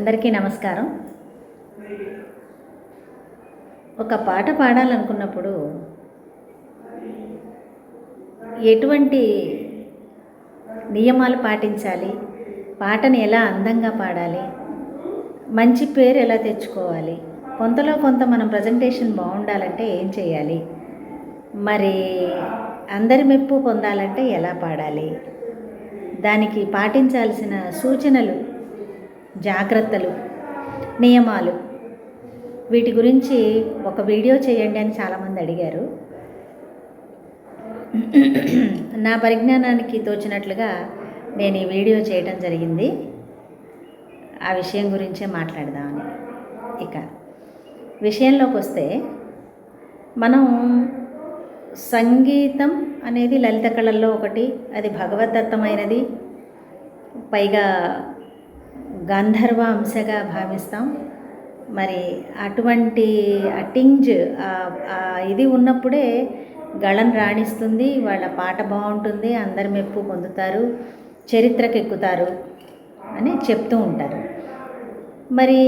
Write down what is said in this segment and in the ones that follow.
అందరికీ నమస్కారం. ఒక పాట పాడాలనుకున్నప్పుడు ఎటువంటి నియమాలు పాటించాలి? పాటని ఎలా అందంగా పాడాలి? మంచి పేరు ఎలా తెచ్చుకోవాలి? కొంతలో కొంత మనం ప్రజెంటేషన్ బాగుండాలంటే ఏం చేయాలి? మరి అందరి మెప్పు పొందాలంటే ఎలా పాడాలి? దానికి పాటించాల్సిన సూచనలు జాగ్రత్తలు నియమాలు. వీటి గురించి ఒక వీడియో చేయండి అని చాలామంది అడిగారు. నా పరిజ్ఞానానికి తోచినట్లుగా నేను ఈ వీడియో చేయడం జరిగింది. ఆ విషయం గురించే మాట్లాడదామని. ఇక విషయంలోకి వస్తే మనం సంగీతం అనేది లలిత కళల్లో ఒకటి అది భగవద్దత్తమైనది పైగా గంధర్వ అంశగా భావిస్తాం. మరి అటువంటి అటింజ్ ఇది ఉన్నప్పుడే గళం రాణిస్తుంది వాళ్ళ పాట బాగుంటుంది అందరి మెప్పు పొందుతారు చరిత్రకెక్కుతారు అని చెప్తూ ఉంటారు. మరి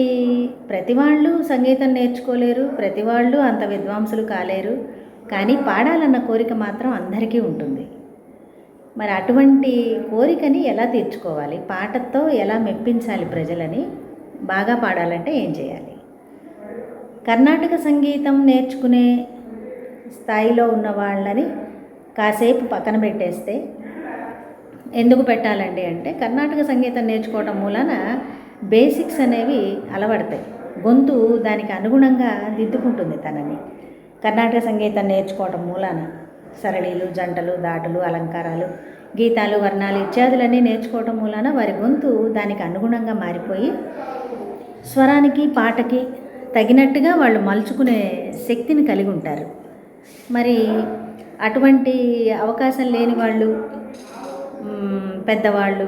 ప్రతి వాళ్ళు సంగీతం నేర్చుకోలేరు ప్రతి వాళ్ళు అంత విద్వాంసులు కాలేరు కానీ పాడాలన్న కోరిక మాత్రం అందరికీ ఉంటుంది. మరి అటువంటి కోరికని ఎలా తీర్చుకోవాలి? పాటతో ఎలా మెప్పించాలి ప్రజలని? బాగా పాడాలంటే ఏం చేయాలి? కర్ణాటక సంగీతం నేర్చుకునే స్థాయిలో ఉన్న వాళ్ళని కాసేపు పక్కన పెట్టేస్తే ఎందుకు పెట్టాలండి అంటే కర్ణాటక సంగీతం నేర్చుకోవడం మూలన బేసిక్స్ అనేవి అలవడతాయి. గొంతు దానికి అనుగుణంగా దిద్దుకుంటుంది తనని. కర్ణాటక సంగీతం నేర్చుకోవటం మూలాన సరళీలు జంటలు దాటులు అలంకారాలు గీతాలు వర్ణాలు ఇత్యాదులన్నీ నేర్చుకోవటం మూలాన వారి గొంతు దానికి అనుగుణంగా మారిపోయి స్వరానికి పాటకి తగినట్టుగా వాళ్ళు మలుచుకునే శక్తిని కలిగి ఉంటారు. మరి అటువంటి అవకాశం లేని వాళ్ళు పెద్దవాళ్ళు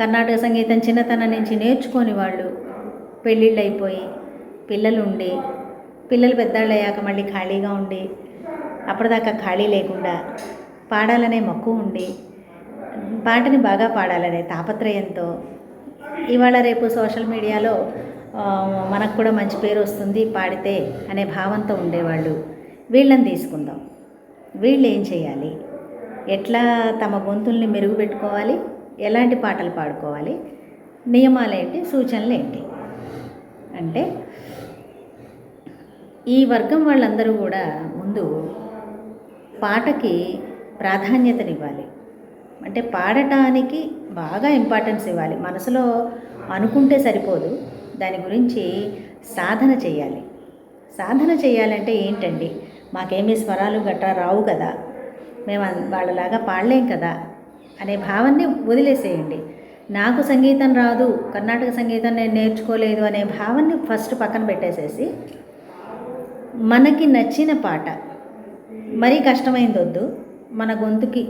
కర్ణాటక సంగీతం చిన్నతనం నుంచి నేర్చుకొని వాళ్ళు పెళ్ళిళ్ళు అయిపోయి పిల్లలు ఉండి పిల్లలు పెద్దవాళ్ళు అయ్యాక మళ్ళీ ఖాళీగా ఉండి అప్పటిదాకా ఖాళీ లేకుండా పాడాలనే మక్కువ ఉండి పాటని బాగా పాడాలనే తాపత్రయంతో ఇవాళ రేపు సోషల్ మీడియాలో మనకు కూడా మంచి పేరు వస్తుంది పాడితే అనే భావంతో ఉండేవాళ్ళు. వీళ్ళని తీసుకుందాం. వీళ్ళు ఏం చేయాలి? ఎట్లా తమ గొంతుల్ని మెరుగుపెట్టుకోవాలి? ఎలాంటి పాటలు పాడుకోవాలి? నియమాలు ఏంటి సూచనలు ఏంటి అంటే ఈ వర్గం వాళ్ళందరూ కూడా ముందు పాటకి ప్రాధాన్యతనివ్వాలి. అంటే పాడటానికి బాగా ఇంపార్టెన్స్ ఇవ్వాలి. మనసులో అనుకుంటే సరిపోదు. దాని గురించి సాధన చేయాలి. సాధన చేయాలంటే ఏంటండి? మాకేమీ స్వరాలు గట్రా రావు కదా. మేము వాళ్ళలాగా పాడలేం కదా అనే భావాన్ని వదిలేసేయండి. నాకు సంగీతం రాదు కర్ణాటక సంగీతం నేను నేర్చుకోలేదు అనే భావాన్ని ఫస్ట్ పక్కన పెట్టేసేసి మనకి నచ్చిన పాట మరీ కష్టమైంది వద్దు. మన గొంతుకి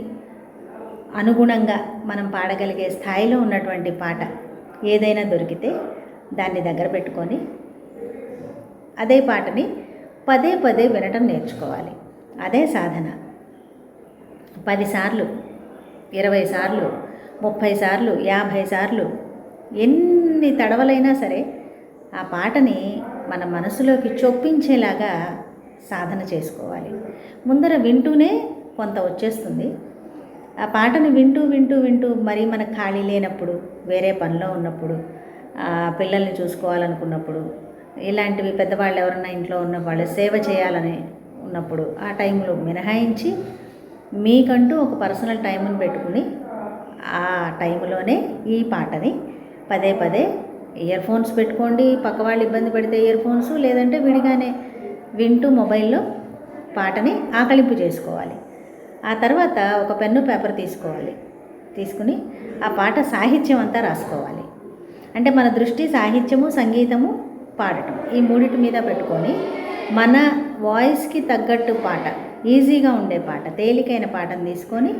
అనుగుణంగా మనం పాడగలిగే స్థాయిలో ఉన్నటువంటి పాట ఏదైనా దొరికితే దాన్ని దగ్గర పెట్టుకొని అదే పాటని పదే పదే వినటం నేర్చుకోవాలి. అదే సాధన. పదిసార్లు ఇరవై సార్లు ముప్పై సార్లు యాభై సార్లు ఎన్ని తడవలైనా సరే ఆ పాటని మన మనసులోకి చొప్పించేలాగా సాధన చేసుకోవాలి. ముందర వింటూనే కొంత వచ్చేస్తుంది. ఆ పాటను వింటూ వింటూ వింటూ మరి మనకు ఖాళీ లేనప్పుడు వేరే పనిలో ఉన్నప్పుడు పిల్లల్ని చూసుకోవాలనుకున్నప్పుడు ఇలాంటివి పెద్దవాళ్ళు ఎవరన్నా ఇంట్లో ఉన్న వాళ్ళు సేవ చేయాలని ఉన్నప్పుడు ఆ టైంలో మినహాయించి మీకంటూ ఒక పర్సనల్ టైంని పెట్టుకుని ఆ టైంలోనే ఈ పాటని పదే పదే ఇయర్ ఫోన్స్ పెట్టుకోండి. పక్క వాళ్ళు ఇబ్బంది పెడితే ఇయర్ ఫోన్స్ లేదంటే విడిగానే వింటూ మొబైల్లో పాటని ఆకలింపు చేసుకోవాలి. ఆ తర్వాత ఒక పెన్ను పేపర్ తీసుకోవాలి. తీసుకుని ఆ పాట సాహిత్యం అంతా రాసుకోవాలి. అంటే మన దృష్టి సాహిత్యము సంగీతము పాడటం. ఈ మూడింటి మీద పెట్టుకొని మన వాయిస్కి తగ్గట్టు పాట ఈజీగా ఉండే పాట తేలికైన పాటను తీసుకొని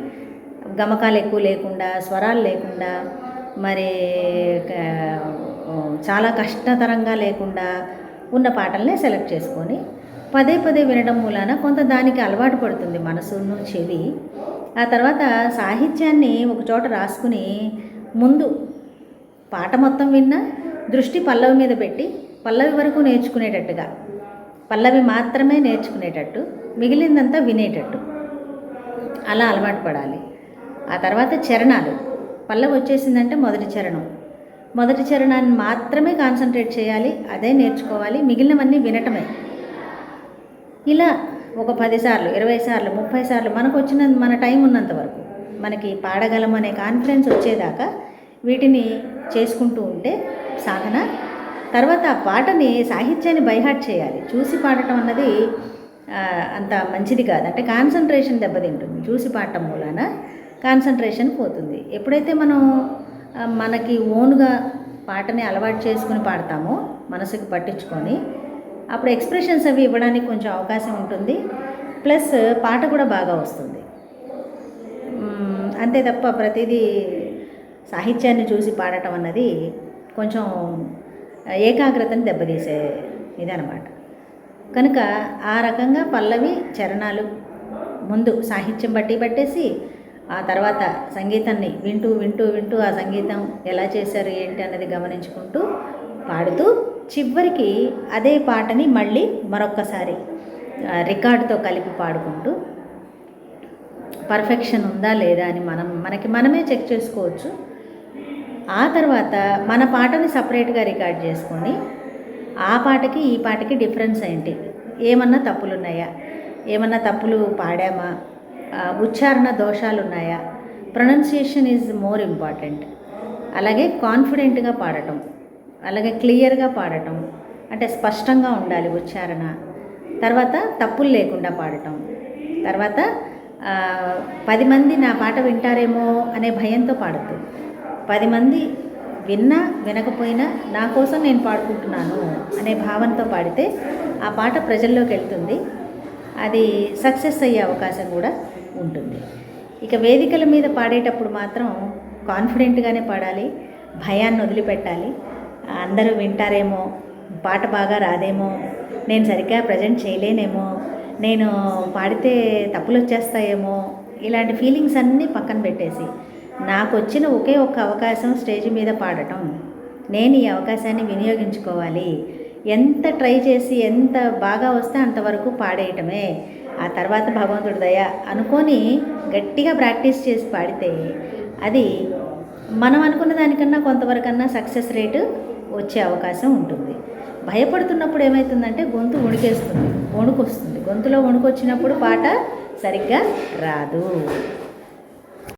గమకాలు ఎక్కువ లేకుండా స్వరాలు లేకుండా మరి చాలా కష్టతరంగా లేకుండా ఉన్న పాటలనే సెలెక్ట్ చేసుకొని పదే పదే వినడం మూలాన కొంత దానికి అలవాటు పడుతుంది మనసును చెవి. ఆ తర్వాత సాహిత్యాన్ని ఒకచోట రాసుకుని ముందు పాట మొత్తం విన్నా దృష్టి పల్లవి మీద పెట్టి పల్లవి వరకు నేర్చుకునేటట్టుగా పల్లవి మాత్రమే నేర్చుకునేటట్టు మిగిలిందంతా వినేటట్టు. అలా అలవాటు పడాలి. ఆ తర్వాత చరణాలు. పల్లవి వచ్చేసిందంటే మొదటి చరణం. మొదటి చరణాన్ని మాత్రమే కాన్సన్ట్రేట్ చేయాలి అదే నేర్చుకోవాలి మిగిలినవన్నీ వినటమే. ఇలా ఒక పదిసార్లు ఇరవై సార్లు ముప్పై సార్లు మనకు వచ్చిన మన టైం ఉన్నంత వరకు మనకి పాడగలం అనే కాన్ఫిడెన్స్ వచ్చేదాకా వీటిని చేసుకుంటూ ఉంటే సాధన. తర్వాత ఆ పాటని సాహిత్యాన్ని బైహార్ట్ చేయాలి. చూసి పాడటం అన్నది అంత మంచిది కాదు. అంటే కాన్సన్ట్రేషన్ దెబ్బతింటుంది. చూసి పాడటం మూలాన కాన్సన్ట్రేషన్ పోతుంది. ఎప్పుడైతే మనం మనకి ఓన్గా పాటని అలవాటు చేసుకుని పాడతామో మనసుకు పట్టించుకొని అప్పుడు ఎక్స్ప్రెషన్స్ అవి ఇవ్వడానికి కొంచెం అవకాశం ఉంటుంది. ప్లస్ పాట కూడా బాగా వస్తుంది. అంతే తప్ప ప్రతిదీ సాహిత్యాన్ని చూసి పాడటం అన్నది కొంచెం ఏకాగ్రతను దెబ్బతీసే ఇదనమాట కనుక ఆ రకంగా పల్లవి చరణాలు ముందు సాహిత్యం బట్టి పట్టేసి ఆ తర్వాత సంగీతాన్ని వింటూ వింటూ వింటూ ఆ సంగీతం ఎలా చేశారు ఏంటి అన్నది గమనించుకుంటూ పాడుతూ చివరికి అదే పాటని మళ్ళీ మరొక్కసారి రికార్డుతో కలిపి పాడుకుంటూ పర్ఫెక్షన్ ఉందా లేదా అని మనం మనకి మనమే చెక్ చేసుకోవచ్చు. ఆ తర్వాత మన పాటని సపరేట్గా రికార్డ్ చేసుకొని ఆ పాటకి ఈ పాటకి డిఫరెన్స్ ఏంటి? ఏమన్నా తప్పులు ఉన్నాయా ఏమన్నా తప్పులు పాడామా? ఉచ్చారణ దోషాలు ఉన్నాయా ప్రొనౌన్సియేషన్ ఈజ్ మోర్ ఇంపార్టెంట్. అలాగే కాన్ఫిడెంట్గా పాడటం. అలాగే క్లియర్గా పాడటం అంటే స్పష్టంగా ఉండాలి ఉచ్చారణ. తర్వాత తప్పులు లేకుండా పాడటం. తర్వాత పది మంది నా పాట వింటారేమో అనే భయంతో పాడద్దు. పది మంది విన్నా వినకపోయినా నా కోసం నేను పాడుకుంటున్నాను అనే భావంతో పాడితే ఆ పాట ప్రజల్లోకి వెళ్తుంది. అది సక్సెస్ అయ్యే అవకాశం కూడా ఉంటుంది. ఇక వేదికల మీద పాడేటప్పుడు మాత్రం కాన్ఫిడెంట్గానే పాడాలి భయాన్ని వదిలిపెట్టాలి. అందరూ వింటారేమో పాట బాగా రాదేమో నేను సరిగ్గా ప్రజెంట్ చేయలేనేమో నేను పాడితే తప్పులు వచ్చేస్తాయేమో ఇలాంటి ఫీలింగ్స్ అన్నీ పక్కన పెట్టేసి నాకు వచ్చిన ఒకే ఒక్క అవకాశం స్టేజ్ మీద పాడటం. నేను ఈ అవకాశాన్ని వినియోగించుకోవాలి. ఎంత ట్రై చేసి ఎంత బాగా వస్తే అంతవరకు పాడేయటమే ఆ తర్వాత భగవంతుడి దయ అనుకొని గట్టిగా ప్రాక్టీస్ చేసి పాడితే అది మనం అనుకున్న దానికన్నా కొంతవరకన్నా సక్సెస్ రేటు వచ్చే అవకాశం ఉంటుంది. భయపడుతున్నప్పుడు ఏమవుతుందంటే గొంతు వణికేస్తుంది. వణుకు వస్తుంది గొంతులో వణుకు వచ్చినప్పుడు పాట సరిగ్గా రాదు.